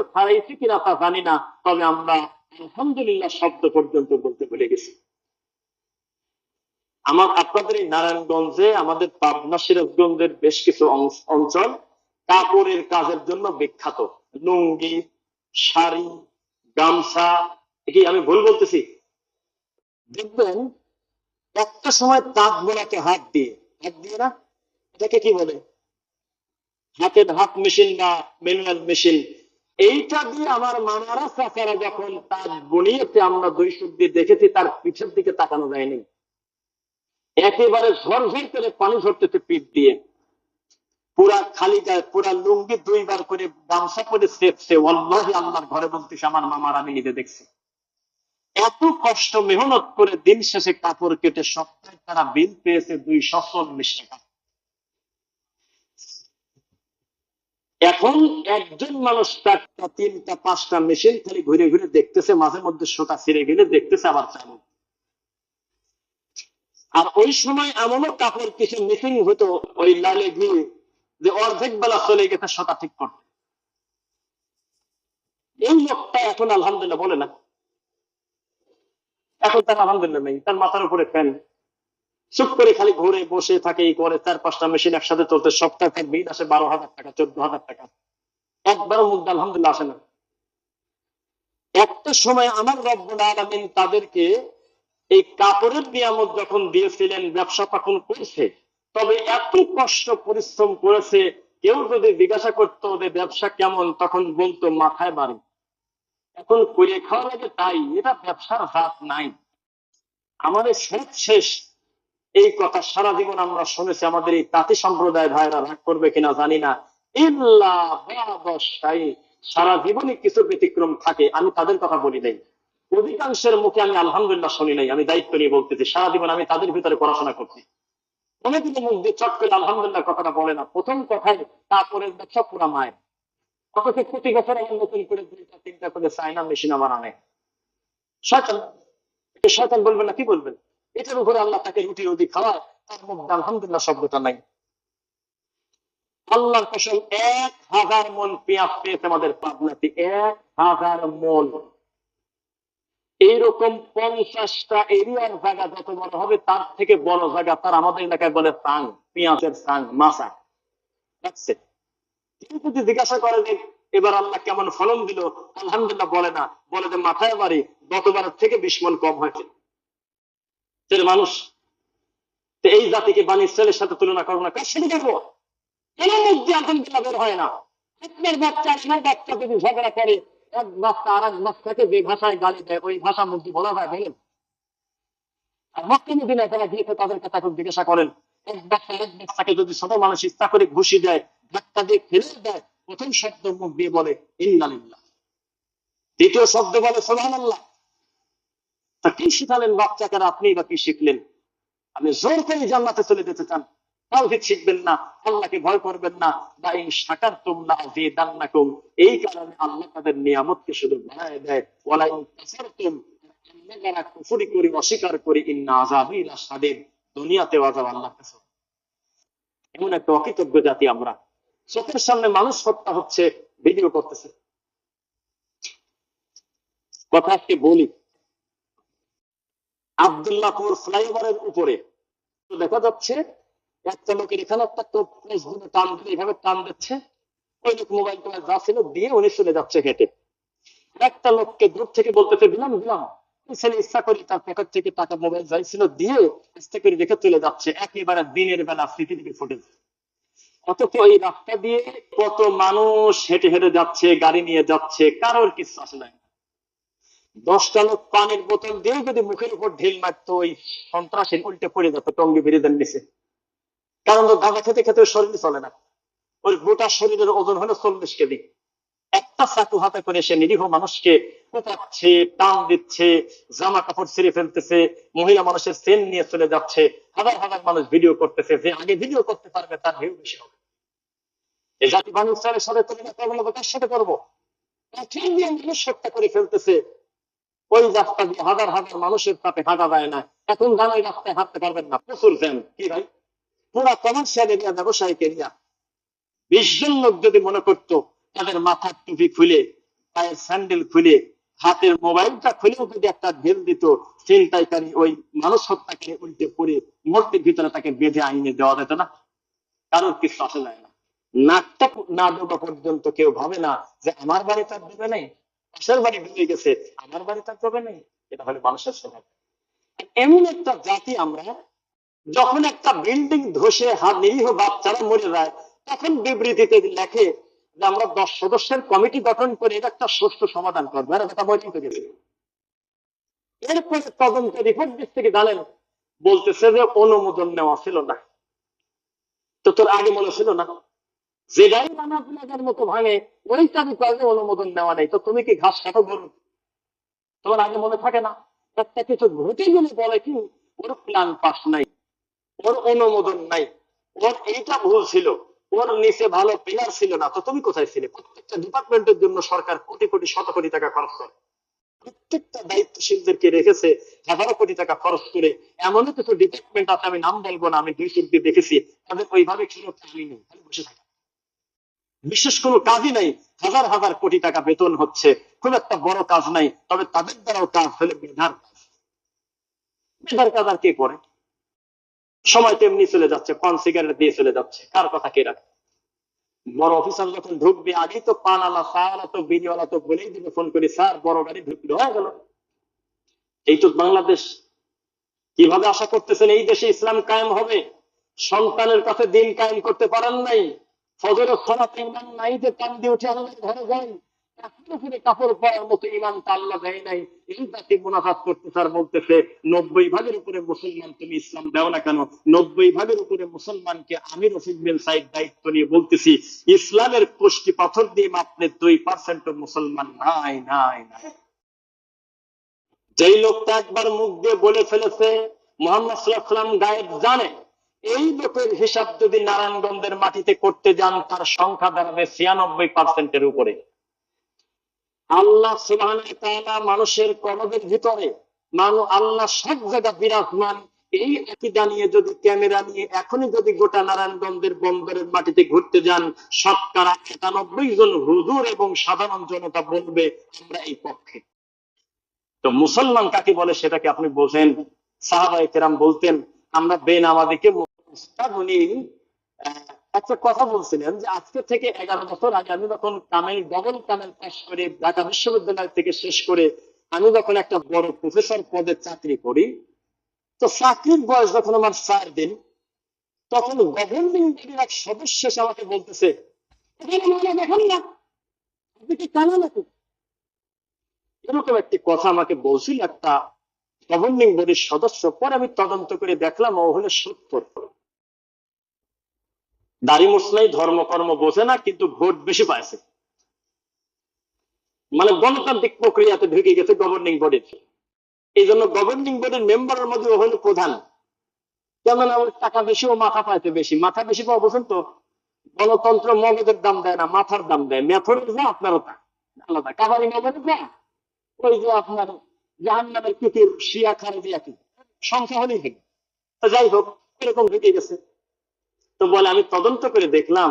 থেকে ছাড়াইছি কিনা তা জানি না, তবে আমরা আলহামদুলিল্লাহ শব্দ পর্যন্ত বলতে ভুলে গেছি। আমার আপনাদের এই নারায়ণগঞ্জে, আমাদের পাবনা সিরাজগঞ্জের বেশ কিছু অঞ্চল, কাপড়ের কাজের জন্য বিখ্যাত। লুঙ্গি, শাড়ি, গামছা কি আমি ভুল বলতেছি। দেখবেন, একটা সময় তাঁত বোনাকে হাত দিয়ে হাত দিয়ে না? এটাকে কি বলে? হাতের হাত মেশিন বা ম্যানুয়াল মেশিন এইটা দিয়ে আমার মামারা চাচারা যখন তাঁত বুনিয়েছে আমরা দুই দিয়ে দেখেছি, তার পিঠের দিকে তাকানো যায়নি। একেবারে ঝরঝর করে পানি ঝরতেছে পিঠ দিয়ে। পুরা খালি গায়ে, পুরা লুঙ্গি দুইবার করে গামছা করে সেপছে অল্লাহি আল্লাহর ঘরে বলতেছে, আমার মামার আমি নিজে দেখছি। এত কষ্ট, মেহনত করে দিন শেষে কাপড় কেটে সপ্তাহে তারা বিল পেয়েছে দুইশো চল্লিশ টাকা এখন একজন মানুষ চারটা তিনটা পাঁচটা মেশিন খালি ঘুরে ঘুরে দেখতেছে, মাঝে মধ্যে সোটা ছিঁড়ে গেলে দেখতেছে আবার চালু। আর ওই সময় এমনও কাপড় কিছু মিটিং হতো, ওই লালে গিয়ে যে অর্ধেক বেলা চলে গেছে সোটা ঠিক করতে। এই লোকটা এখন আলহামদুলিল্লাহ বলে না। এখন তার আলহামদুলিল্লাহ নেই, তার মাথার উপরে ফ্যান চুপ করে খালি ঘুরে বসে থাকে, এই করে চার পাঁচটা মেশিন একসাথে চলতে সপ্তাহে বিল আসে বারো হাজার টাকা, চোদ্দ হাজার টাকা। একবারও মুখ দিয়ে আলহামদুলিল্লাহ আসে না। একটা সময় আমার রব্বুল আলমিন তাদেরকে এই কাপড়ের নিয়ামত যখন দিয়েছিলেন, ব্যবসা তখন করছে, তবে এত কষ্ট, পরিশ্রম করেছে, কেউ যদি জিজ্ঞাসা করতো যে ব্যবসা কেমন, তখন বলতো মাথায় বাড়ি। এখন করে খাওয়া লাগে তাই, এটা ব্যবসার হাত নাই। আমাদের শেষ শেষ। এই কথা সারা জীবন আমরা শুনেছি, আমাদের এই তাঁতি সম্প্রদায় ভাইরা রাগ করবে কিনা জানি না। ইল্লা সারা জীবনে কিছু ব্যতিক্রম থাকে, আমি তাদের কথা বলি নাই। অধিকাংশের মুখে আমি আলহামদুলিল্লাহ শুনি নাই, আমি দায়িত্ব নিয়ে বলতেছি, সারা জীবন আমি তাদের ভিতরে পড়াশোনা করছি। অনেকদিন মুখ দিয়ে চট করে আলহামদুলিল্লাহ কথাটা বলে না। প্রথম কথায় কাপড়ের ব্যবসা পুরা মায়ের অথচ নতুন করে দুইটা তিনটা করে চায়না মেশিন আমার আনে। বলবেন না, কি বলবেন? এটার উপরে আল্লাহ তাকে রুটি রুটি খাওয়া তার মধ্যে আলহামদুলিল্লাহ শব্দটা নাই। আল্লাহর কসম, এক হাজার মন পেঁয়াজ পেয়েছে আমাদের পাবনাতে। এক হাজার মন। এইরকম পঞ্চাশটা এরিয়ার জায়গা যত বড় হবে, তার থেকে বড় জায়গা তার আমাদের এলাকায় বলে সাং, পেঁয়াজের সাং মাসা দেখছে কেউ যদি জিজ্ঞাসা করে যে, এবার আল্লাহ কেমন ফলন দিল? আলহামদুলিল্লাহ বলে না। বলে যে, মাথায় বাড়ি, গতবারের থেকে বিশ মন কম হয়েছে। সেটা মানুষ তো এই জাতিকে বাণী ছেলের সাথে তুলনা করব না কার সাথে করব? কেন মধ্যে আলহামদুলিল্লাহ বের হয় না। আপনার বাচ্চা আপনার বাচ্চা যদি ঝগড়া করে, এক বাচ্চা আর এক বাচ্চাকে যে ভাষায় গালি দেয়, ওই ভাষার মধ্যে বলা হয় বলেন আর মক্কা মদিনায় তারা তাদের কথা খুব জিজ্ঞাসা করেন, এক বাচ্চা এক বাচ্চাকে যদি ছোট মানুষ ইচ্ছা করে ঘুষি দেয় ধাক্কা দিয়ে ফেলে দেয়, প্রথম শব্দ মুখ দিয়ে বলে, ইন্নালিল্লাহ। দ্বিতীয় শব্দ বলে সোহান আল্লাহ তা কি শিখালেন বাচ্চাকে আপনি বা কি শিখলেন? আপনি জোর করে জান্নাতে চলে যেতে চান। তাওহীদ শিখবেন না, আল্লাহকে ভয় করবেন না। বা এই শাকার তোমরা যে দান্নাকুম এই কারণে আল্লাহ তাদের নিয়ামতকে শুধু বাড়ায় দেয়। ইন কাফারতুম যারা কুফরি করি, অস্বীকার করি, ইন্না আযাবি লাশাদীদ। দুনিয়াতে আযাব আল্লাহ কাছে। এমন একটা অকৃতজ্ঞ জাতি আমরা। চোখের সামনে মানুষ হত্যা হচ্ছে, ভিডিও করতেছে। কথা আজকে বলি। আবদুল্লাহপুর ফ্লাইওভারের উপরে। তো দেখা যাচ্ছে, একটা লোকের এখানে একটা তো টান দিলে এভাবে টান দিচ্ছে। ওই লোক মোবাইল টোবাইল যা ছিল দিয়ে উনি চলে যাচ্ছে হেঁটে একটা লোককে দূর থেকে বলতেছে দিলাম ওই ছেলে ইচ্ছা করি তার পকেট থেকে টাকা মোবাইল যাইছিল দিয়ে ইচ্ছা করে রেখে চলে যাচ্ছে, একেবারে দিনের বেলা স্মৃতি থেকে ফুটেছে অথচ এই রাস্তা দিয়ে কত মানুষ হেঁটে হেঁটে যাচ্ছে, গাড়ি নিয়ে যাচ্ছে, কারোর কিছু আসে নাই। দশটা লোক পানির বোতল দিয়ে যদি মুখের উপর ঢিল মারতো, ওই সন্ত্রাসের উল্টে পড়ে যেত, টঙ্গি বিরিদের নিচে। কারণ গাঁজা খেতে খেতে শরীর চলে না। ওর গোটা শরীরের ওজন হলো চল্লিশ কেজি। একটা চাকু হাতে করে সে নিরীহ মানুষকে কোপাচ্ছে টান দিচ্ছে, জামা কাপড় ছিঁড়ে ফেলতেছে, মহিলা মানুষের সেন নিয়ে চলে যাচ্ছে, হাজার হাজার মানুষ ভিডিও করতেছে যে আগে ভিডিও করতে পারবে, তার ভিউ বেশি হবে। এই জাতি মানুষ সাথে তুলনা করব কার সাথে করব? মানুষ হত্যা করে ফেলতেছে। ওই রাস্তা দিয়ে হাজার হাজার মানুষের তাতে হাঁটা যায় না, এখন জানো ওই রাস্তায় হাঁটতে পারবেন না, প্রচুর জ্যাম। কি ভাই পুরা কমার্শিয়াল এরিয়া ব্যবসায়িক এরিয়া বিশ জন লোক যদি মনে করতো, তাদের মাথার টুপি খুলে, পায়ের স্যান্ডেল খুলে, হাতের মোবাইলটা খুলেও যদি একটা ঢেল দিত চিন্তাইকারী ওই মানুষ হত্যাকারী উল্টে পড়ে মুহূর্তের ভিতরে তাকে বেঁধে আইনে দেওয়া যেত না। কারোর কিছু আসে যায় না। নাকটা না ডোবা পর্যন্ত কেউ ভাবে না যে আমার বাড়ি তার দেবে নেই। পাশের বাড়ি ডুবে গেছে, আমার বাড়ি তার ডুবে নেই এটা হলো মানুষের স্বভাব এমন একটা জাতি আমরা, যখন একটা বিল্ডিং ধসে হাত নিরীহ বাচ্চারা মরে যায়, তখন বিবৃতিতে লেখে যে আমরা দশ সদস্যের কমিটি গঠন করে এটা একটা সুষ্ঠু সমাধান করব। এর কথা বলতে গেছে। এরপরে তদন্ত রিপোর্ট দিক থেকে জানেন? বলতেছে যে অনুমোদন নেওয়া ছিল না। তো তোর আগে মনে ছিল না? যেটাই রানা পিলাকার মতো ভাঙে ওই চাবি কাজে অনুমোদন নেওয়া নেই, তো তুমি কি ঘাস কাটো গরু? তোমার আগে মনে থাকে না? একটা কিছু ঘটে গেলে বলে কি, ওর প্ল্যান পাস নাই, ওর অনুমোদন নাই, ওর এইটা ভুল ছিল, ওর নিচে ভালো পিলার ছিল না, তো তুমি কোথায় ছিলে? প্রত্যেকটা ডিপার্টমেন্টের জন্য সরকার কোটি কোটি, শত কোটি টাকা খরচ করে। প্রত্যেকটা দায়িত্বশীলদেরকে রেখেছে হাজারো কোটি টাকা খরচ করে। এমন কিছু ডিপার্টমেন্ট আছে, আমি নাম বলব না, আমি দুই দিয়ে দেখেছি, তাদের ওইভাবে কাজই নেই বসে থাকে। বিশেষ কোনো কাজই নাই। হাজার হাজার কোটি টাকা বেতন হচ্ছে। খুব একটা বড় কাজ নাই, তবে তাদের দ্বারাও কাজ হলে মেধার কাজ। মেধার কাজ আর কে করে? সময় তেমনি চলে যাচ্ছে, পান সিগারেট দিয়ে চলে যাচ্ছে। কার কথা কে রাখে? বড় অফিসার যখন ঢুকবে, আগেই তো পান আলা চা তো বিড়িওয়ালা তো বলেই দিবে, ফোন করে, স্যার, বড় গাড়ি ঢুকলো, হয়ে গেল। এই তো বাংলাদেশ। কীভাবে আশা করতেছেন এই দেশে ইসলাম কায়েম হবে? সন্তানের কাছে দিন কায়েম করতে পারেন নাই। ফজরের খরাতে ইমান নাই যে উঠে ঘরে যাই ফিরে কাপড় পরার মতো ইমান দেয় নাই। এই জাতি মুনাফাত বলতেছে, নব্বই ভাগের উপরে মুসলমান তুমি ইসলাম না কেন? নব্বই ভাগের উপরে মুসলমানকে আমি বিন সাইদ দায়িত্ব নিয়ে বলতেছি, ইসলামের কোষ্টি পাথর দিয়ে মাপলে দুই পার্সেন্ট মুসলমান নাই নাই নাই। যেই লোকটা একবার মুখ দিয়ে বলে ফেলেছে, মোহাম্মদ সাল্লাম গায়েব জানে এই লোকের হিসাব যদি নারায়ণগঞ্জের মাটিতে করতে যান, তার সংখ্যা দাঁড়াবে ছিয়ানব্বই পার্সেন্টের উপরে। আল্লাহ মানুষের কলবের ভিতরে মানুষ আল্লাহ সব জায়গা বিরাজমান। এই আকিদা নিয়ে যদি, ক্যামেরা নিয়ে এখনই যদি গোটা নারায়ণগঞ্জের বন্দরের মাটিতে ঘুরতে যান শতকরা একানব্বই জন হুজুর এবং সাধারণ জনতা বলবে, আমরা এই পক্ষে। তো মুসলমান কাকে বলে সেটাকে আপনি বোঝেন। সাহাবাই কেরাম বলতেন, আমরা বেনামাদিকে উনি একটা কথা বলছিলেন যে আজকে থেকে এগারো বছর আগে আমি যখন কামেল ডবল কামেল পাস করে ঢাকা বিশ্ববিদ্যালয় থেকে শেষ করে আমি যখন একটা বড় প্রফেসর পদে চাকরি করি, তো চাকরির বয়স যখন আমার চার দিন, তখন গভর্নিং বডির এক সদস্য আমাকে বলতেছে এরকম একটি কথা আমাকে বলছিল একটা গভর্নিং বডির সদস্য। পরে আমি তদন্ত করে দেখলাম ও হলো সত্তর। দাড়ি মুসলাই ধর্মকর্ম বোঝে না, কিন্তু ভোট বেশি পাইছে। মানে গণতান্ত্রিক প্রক্রিয়াতে ঢুকে গেছে গভর্নিং বডির এই জন্য গভর্নিং বডির মেম্বারের মধ্যে ও হলো প্রধান। কেমন টাকা বেশি, ও মাথা পাইতে বেশি। মাথা বেশি পাওয়া বোঝেন তো গণতন্ত্র মগজের দাম দেয় না, মাথার দাম দেয়। মেথডের যা, আপনারও আলাদা। কাবারি মেথডের যা, ওই যে আপনার জাহান নামের কুকুর, শিয়া, খারেজি একই সংখ্যা হলেই তো যাই হোক, এরকম ঢুকে গেছে। তো বলে, আমি তদন্ত করে দেখলাম,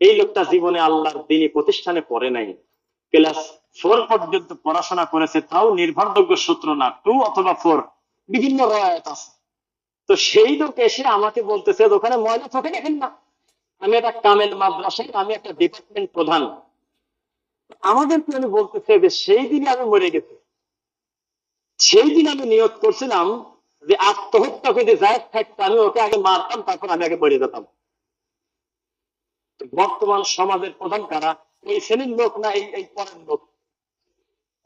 এই লোকটা জীবনে আল্লাহর দিনী প্রতিষ্ঠানে পড়ে নাই। ক্লাস ফোর পর্যন্ত পড়াশোনা করেছে, তাও নির্ভরযোগ্য সূত্র না টু অথবা ফোর বিভিন্ন রয়াত আছে। তো সেই লোক এসে আমাকে বলতেছে, ওখানে ময়লা চোখে দেখেন না আমি একটা কামেল মাদ্রাসায়, আমি একটা ডিপার্টমেন্ট প্রধান। আমাদেরকে উনি বলতেছে যে, সেই দিনে আমি মরে গেছি। সেই দিন আমি নিয়োগ করছিলাম যে আত্মহত্যা যদি জায়গ থাকতো, আমি ওকে আগে মারতাম, তারপর আমি আগে মরে যেতাম। বর্তমান সমাজের প্রধান কারা? ওই শ্রেণির লোক না এই এই পরের লোক?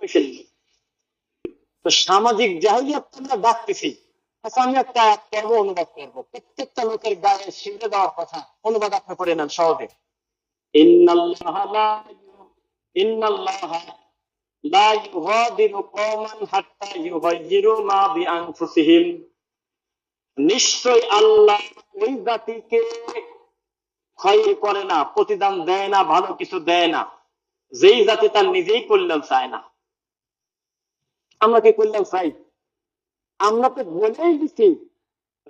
ওই। তো সামাজিক জাহিলিয়াত আমরা ডাকতেছি। আচ্ছা আমি একটা অনুবাদ করব। প্রত্যেকটা লোকের গায়ে শিখে দেওয়ার কথা অনুবাদ আপনি করে নেন সহজে। ইন্নাল্লাহা ইন্নাল্লাহা নিশ্চয় আল্লাহ ওই জাতিকে ক্ষয় করে না, প্রতিদান দেয় না, ভালো কিছু দেয় না। যেই জাতি তার নিজেই কল্যাণ চায় না। আমরা কি কল্যাণ চাই? আমরা তো বলেই দিচ্ছি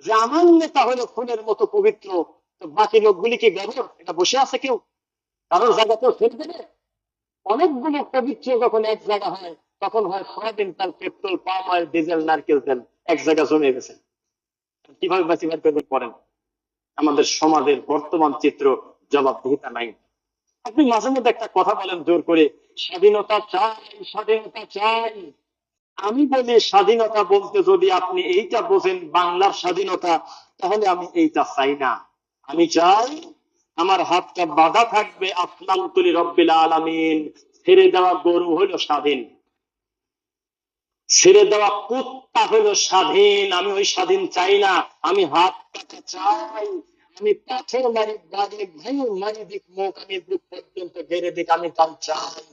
যে আমার নেতা হলো ফুলের মতো পবিত্র বাকি লোকগুলি কি ব্যবহার? এটা বসে আছে কেউ? কারোর জায়গা কেউ ফেলে দেবে অনেকগুলো পবিত্র যখন এক জায়গা হয়, তখন হয় সয়াবিন তেল, পেট্রোল, পাম অয়েল, ডিজেল, নারকেল তেল এক জায়গা জমে গেছে। কীভাবে বাঁচি বের করতে পারেন আমাদের সমাজের বর্তমান চিত্র জবাবদিহিতা নাই। আপনি মাঝে মধ্যে একটা কথা বলেন জোর করে, স্বাধীনতা চাই স্বাধীনতা চাই। আমি বলি, স্বাধীনতা বলতে যদি আপনি এইটা বোঝেন বাংলার স্বাধীনতা, তাহলে আমি এইটা চাই না। আমি চাই আমার হাতটা বাধা থাকবে আসলাম তুলি রব্বিল আলামিন। ছেড়ে দেওয়া গরু হলো স্বাধীন। ছেড়ে দেওয়া কুত্তা হলো স্বাধীন। আমি ওই স্বাধীন চাই না। আমি হাত চাই। আমি পাথর মারি বাড়ি ভাই মারি দিক মুখ। আমি বুক পর্যন্ত ঘেরে দিক, আমি তাও চাই।